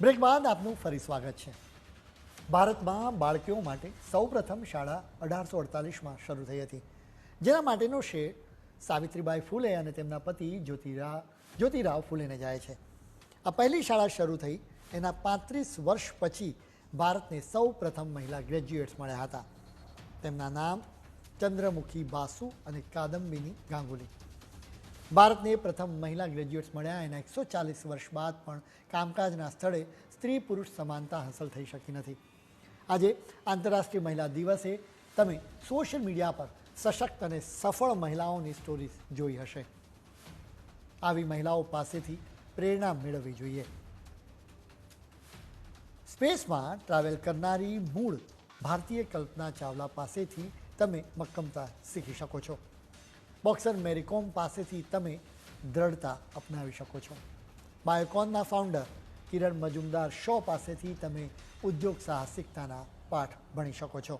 Break બાદ આપનું ફરી સ્વાગત છે. ભારતમાં બાળકીઓ માટે સૌપ્રથમ શાળા અઢારસો અડતાલીસમાં શરૂ થઈ હતી. જેના માટેનો શ્રેય સાવિત્રીબાઈ ફૂલે અને તેમના પતિ જ્યોતિરા, જ્યોતિરાવ ફૂલેને જાય છે. આ પહેલી શાળા શરૂ થઈ, એના પાંત્રીસ વર્ષ પછી ભારતને સૌ પ્રથમ મહિલા ગ્રેજ્યુએટ્સ મળ્યા હતા. તેમના નામ ચંદ્રમુખી બાસુ અને કાદંબીની ગાંગુલી. ભારતને પ્રથમ મહિલા ગ્રેજ્યુએટ્સ મળ્યા એના એકસો ચાલીસ વર્ષ બાદ પણ કામકાજના સ્થળે સ્ત્રી પુરુષ સમાનતા હાંસલ થઈ શકી નથી. આજે આંતરરાષ્ટ્રીય મહિલા દિવસે તમે સોશિયલ મીડિયા પર સશક્ત અને સફળ મહિલાઓની સ્ટોરીઝ જોઈ હશે. આવી મહિલાઓ પાસેથી પ્રેરણા મેળવવી જોઈએ. સ્પેસમાં ટ્રાવેલ કરનારી મૂળ ભારતીય કલ્પના ચાવલા પાસેથી તમે મક્કમતા શીખી શકો છો. બોક્સર મેરીકોમ પાસેથી તમે દ્રઢતા અપનાવી શકો છો. બાયોકોનના ફાઉન્ડર કિરણ મજુમદાર શો પાસેથી તમે ઉદ્યોગ સાહસિકતાના પાઠ ભણી શકો છો.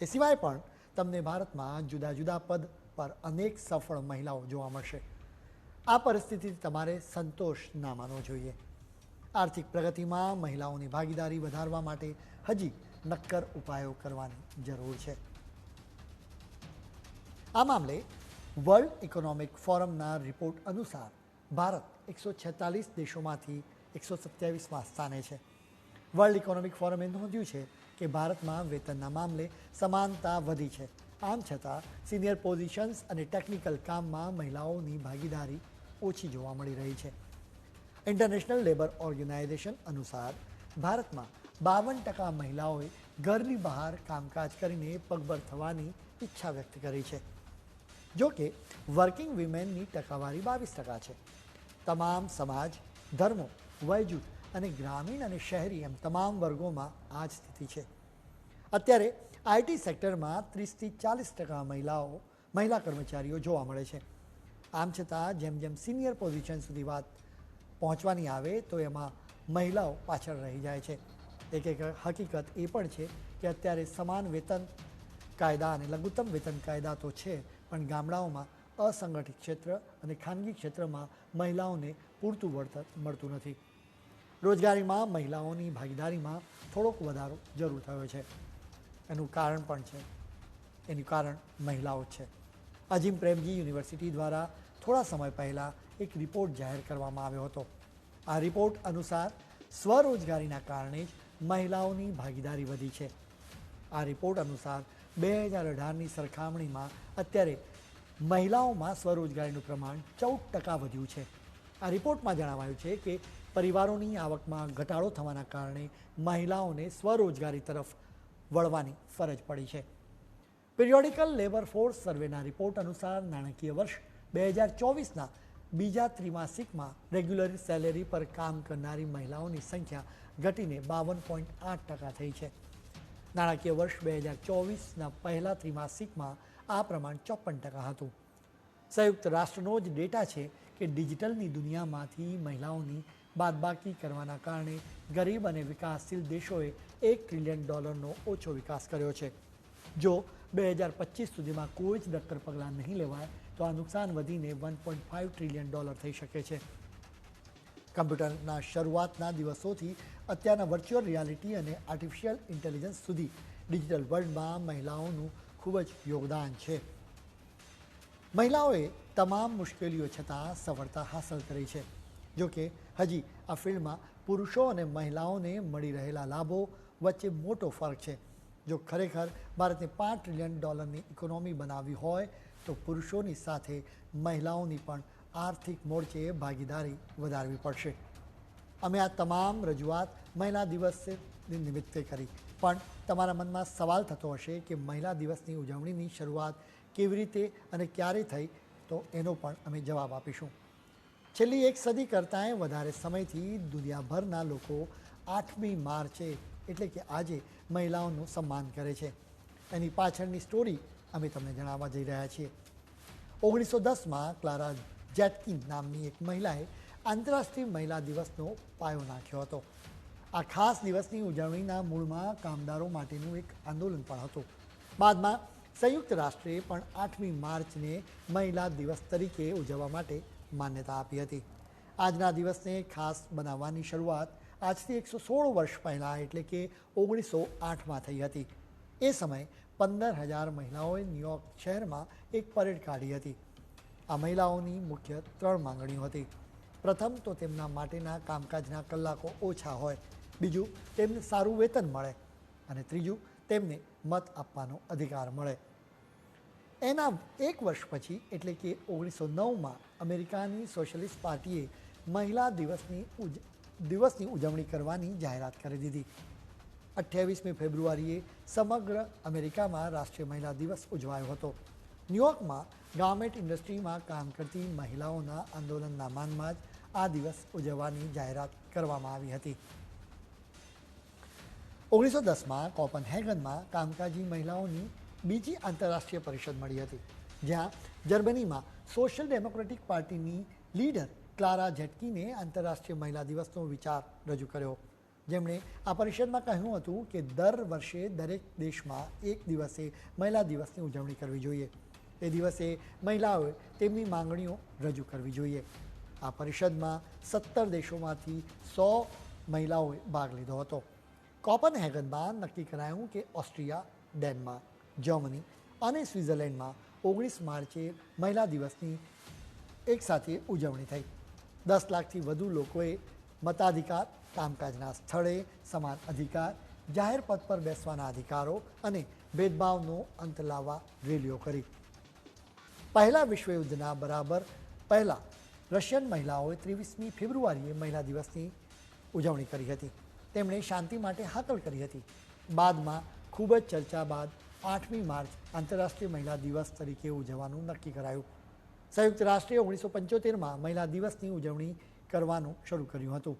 એ સિવાય પણ તમને ભારતમાં જુદા જુદા પદ પર અનેક સફળ મહિલાઓ જોવા મળશે. આ પરિસ્થિતિથી તમારે સંતોષ ના માનવો જોઈએ. આર્થિક પ્રગતિમાં મહિલાઓની ભાગીદારી વધારવા માટે હજી નક્કર ઉપાયો કરવાની જરૂર છે. આ મામલે વર્લ્ડ ઇકોનોમિક ફોરમના રિપોર્ટ અનુસાર ભારત એકસો છેતાલીસ દેશોમાંથી એકસો સત્યાવીસમાં સ્થાને છે. વર્લ્ડ ઇકોનોમિક ફોરમે નોંધ્યું છે કે ભારતમાં વેતનના મામલે સમાનતા વધી છે. આમ છતાં, સિનિયર પોઝિશન્સ અને ટેકનિકલ કામમાં મહિલાઓની ભાગીદારી ઓછી જોવા મળી રહી છે. ઇન્ટરનેશનલ લેબર ઓર્ગેનાઇઝેશન અનુસાર ભારતમાં બાવન ટકા મહિલાઓએ ઘરની બહાર કામકાજ કરીને પગભર થવાની ઈચ્છા વ્યક્ત કરી છે. જો કે, વર્કિંગ વિમેનની ટકાવારી બાવીસ ટકા છે. તમામ સમાજ, ધર્મો, વયજૂથ અને ગ્રામીણ અને શહેરી એમ તમામ વર્ગોમાં આ જ સ્થિતિ છે. અત્યારે આઈટી સેક્ટરમાં ત્રીસથી ચાલીસ ટકા મહિલાઓ, મહિલા કર્મચારીઓ જોવા મળે છે. આમ છતાં, જેમ જેમ સિનિયર પોઝિશન સુધી વાત પહોંચવાની આવે, તો એમાં મહિલાઓ પાછળ રહી જાય છે. એક એક હકીકત એ પણ છે કે અત્યારે સમાન વેતન કાયદા અને લઘુત્તમ વેતન કાયદા તો છે પણ ગામડાઓમાં અસંગઠિત ક્ષેત્ર અને ખાનગી ક્ષેત્રમાં મહિલાઓને પૂરતું વળતર મળતું નથી. રોજગારીમાં મહિલાઓની ભાગીદારીમાં થોડોક વધારો જરૂર થયો છે. એનું કારણ પણ છે. એનું કારણ મહિલાઓ જ છે. અજીમ પ્રેમજી યુનિવર્સિટી દ્વારા થોડા સમય પહેલાં એક રિપોર્ટ જાહેર કરવામાં આવ્યો હતો. આ રિપોર્ટ અનુસાર સ્વરોજગારીના કારણે જ મહિલાઓની ભાગીદારી વધી છે. આ રિપોર્ટ અનુસાર બે હજાર અઢારની સરખામણીમાં અત્યારે મહિલાઓમાં સ્વરોજગારીનું પ્રમાણ ચૌદ ટકા વધ્યું છે. આ રિપોર્ટમાં જણાવાયું છે કે પરિવારોની આવકમાં ઘટાડો થવાના કારણે મહિલાઓને સ્વરોજગારી તરફ વળવાની ફરજ પડી છે. પિરિયોડિકલ લેબર ફોર્સ સર્વેના રિપોર્ટ અનુસાર નાણાકીય વર્ષ બે હજાર ચોવીસના બીજા ત્રિમાસિકમાં રેગ્યુલર સેલેરી પર કામ કરનારી મહિલાઓની સંખ્યા ઘટીને બાવન પોઈન્ટ આઠ ટકા થઈ છે. નાણાકીય વર્ષ બે હજાર ચોવીસના પહેલા ત્રિમાસિકમાં આ પ્રમાણ ચોપન ટકા હતું. સંયુક્ત રાષ્ટ્રનો જ ડેટા છે કે ડિજિટલની દુનિયામાંથી મહિલાઓની બાદબાકી કરવાના કારણે ગરીબ અને વિકાસશીલ દેશોએ એક ટ્રિલિયન ડોલરનો ઓછો વિકાસ કર્યો છે. જો બે હજાર પચીસ સુધીમાં કોઈ જ નક્કર પગલાં નહીં લેવાય, તો આ નુકસાન વધીને one point five trillion dollar થઈ શકે છે. કમ્પ્યુટરના શરૂઆતના દિવસોથી અત્યારના વર્ચ્યુઅલ રિયાલિટી અને આર્ટિફિશિયલ ઇન્ટેલિજન્સ સુધી ડિજિટલ વર્લ્ડમાં મહિલાઓનું ખૂબ જ યોગદાન છે. મહિલાઓએ તમામ મુશ્કેલીઓ છતાં સફળતા હાંસલ કરી છે. જો કે, હજી આ ફિલ્ડમાં પુરુષો અને મહિલાઓને મળી રહેલા લાભો વચ્ચે મોટો ફરક છે. જો ખરેખર ભારતને પાંચ ટ્રિલિયન ડોલરની ઇકોનોમી બનાવવી હોય, તો પુરુષોની સાથે મહિલાઓની પણ આર્થિક મોરચે ભાગીદારી વધારવી પડશે. અમે આ તમામ રજૂઆત મહિલા દિવસ નિમિત્તે કરી. પણ તમારા મનમાં સવાલ થતો હશે કે મહિલા દિવસની ઉજવણીની શરૂઆત કેવી રીતે અને ક્યારે થઈ, તો એનો પણ અમે જવાબ આપીશું. છેલ્લી એક સદી કરતાંય વધારે સમયથી દુનિયાભરના લોકો આઠમી માર્ચે, એટલે કે આજે, મહિલાઓનું સન્માન કરે છે. એની પાછળની સ્ટોરી અમે તમને જણાવવા જઈ રહ્યા છીએ. ઓગણીસો દસમાં ક્લારા જેટકિન નામની એક મહિલાએ આંતરરાષ્ટ્રીય મહિલા દિવસનો પાયો નાખ્યો હતો. આ ખાસ દિવસની ઉજવણીના મૂળમાં કામદારો માટેનું એક આંદોલન પણ હતું. બાદમાં સંયુક્ત રાષ્ટ્રે પણ આઠમી માર્ચને મહિલા દિવસ તરીકે ઉજવવા માટે માન્યતા આપી હતી. આજના દિવસને ખાસ બનાવવાની શરૂઆત આજથી એકસો સોળ વર્ષ પહેલાં એટલે કે ઓગણીસો આઠમાં થઈ હતી. એ સમયે પંદર હજાર મહિલાઓએ ન્યુયોર્ક શહેરમાં એક પરેડ કાઢી હતી. આ મહિલાઓની મુખ્ય ત્રણ માંગણીઓ હતી. પ્રથમ તો તેમના માટેના કામકાજના કલાકો ઓછા હોય. બીજું, તેમને સારું વેતન મળે. અને ત્રીજું, તેમને મત આપવાનો અધિકાર મળે. એના એક વર્ષ પછી, એટલે કે ઓગણીસો નવમાં, અમેરિકાની સોશિયલિસ્ટ પાર્ટીએ મહિલા દિવસની દિવસની ઉજવણી કરવાની જાહેરાત કરી દીધી. અઠ્યાવીસમી ફેબ્રુઆરીએ સમગ્ર અમેરિકામાં રાષ્ટ્રીય મહિલા દિવસ ઉજવાયો હતો. ન્યુયોર્કમાં ગાર્મેન્ટ ઇન્ડસ્ટ્રીમાં કામ કરતી મહિલાઓના આંદોલનના માનમાં જ આ દિવસ ઉજવવાની જાહેરાત કરવામાં આવી હતી. ઓગણીસો દસમાં કોપનહેગનમાં કામકાજી મહિલાઓની બીજી આંતરરાષ્ટ્રીય પરિષદ મળી હતી, જ્યાં જર્મનીમાં સોશિયલ ડેમોક્રેટિક પાર્ટીની લીડર ક્લારા ઝેટકીને આંતરરાષ્ટ્રીય મહિલા દિવસનો વિચાર રજૂ કર્યો. જેમણે આ પરિષદમાં કહ્યું હતું કે દર વર્ષે દરેક દેશમાં એક દિવસે મહિલા દિવસની ઉજવણી કરવી જોઈએ. એ દિવસે મહિલાઓએ તેમની માંગણીઓ રજૂ કરવી જોઈએ. આ પરિષદમાં સત્તર દેશોમાંથી સો મહિલાઓએ ભાગ લીધો હતો. કોપનહેગનમાં નક્કી કરાયું કે ઓસ્ટ્રિયા ડેનમાર્ક જર્મની અને સ્વિટ્ઝરલેન્ડમાં ઓગણીસ માર્ચે મહિલા દિવસની એકસાથે ઉજવણી થઈ. દસ લાખથી વધુ લોકોએ મતાધિકાર, કામકાજના સ્થળે સમાન અધિકાર, જાહેર પદ પર બેસવાના અધિકારો અને ભેદભાવનો અંત લાવવા રેલીઓ કરી. પહેલા વિશ્વયુદ્ધના બરાબર પહેલાં રશિયન મહિલાઓએ ત્રેવીસમી ફેબ્રુઆરીએ મહિલા દિવસની ઉજવણી કરી હતી. તેમણે શાંતિ માટે હાકલ કરી હતી. બાદમાં ખૂબ જ ચર્ચા બાદ આઠમી માર્ચ આંતરરાષ્ટ્રીય મહિલા દિવસ તરીકે ઉજવવાનું નક્કી કરાયું. સંયુક્ત રાષ્ટ્રે ઓગણીસો પંચોતેરમાં મહિલા દિવસની ઉજવણી કરવાનું શરૂ કર્યું હતું.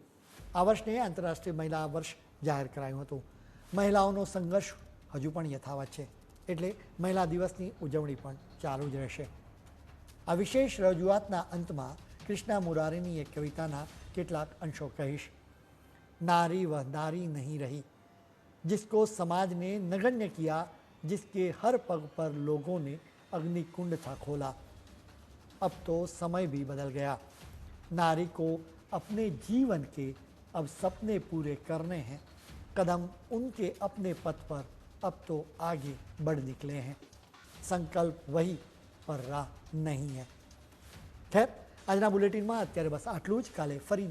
આ વર્ષને આંતરરાષ્ટ્રીય મહિલા વર્ષ જાહેર કરાયું હતું. મહિલાઓનો સંઘર્ષ હજુ પણ યથાવત છે. એટલે મહિલા દિવસની ઉજવણી પણ ચાલુ જ રહેશે. આ વિશેષ રજૂઆતના અંતમાં કૃષ્ણા મુરારીની એક કવિતાના કેટલાક અંશો કહીશ नारी वह नारी नहीं रही जिसको समाज ने नगण्य किया जिसके हर पग पर लोगों ने अग्निकुंड था खोला अब तो समय भी बदल गया नारी को अपने जीवन के अब सपने पूरे करने हैं कदम उनके अपने पथ पर अब तो आगे बढ़ निकले हैं संकल्प वही પર રાહ નહીં હે. ખેર આજના બુલેટિનમાં અત્યારે બસ આટલું જ. કાલે ફરી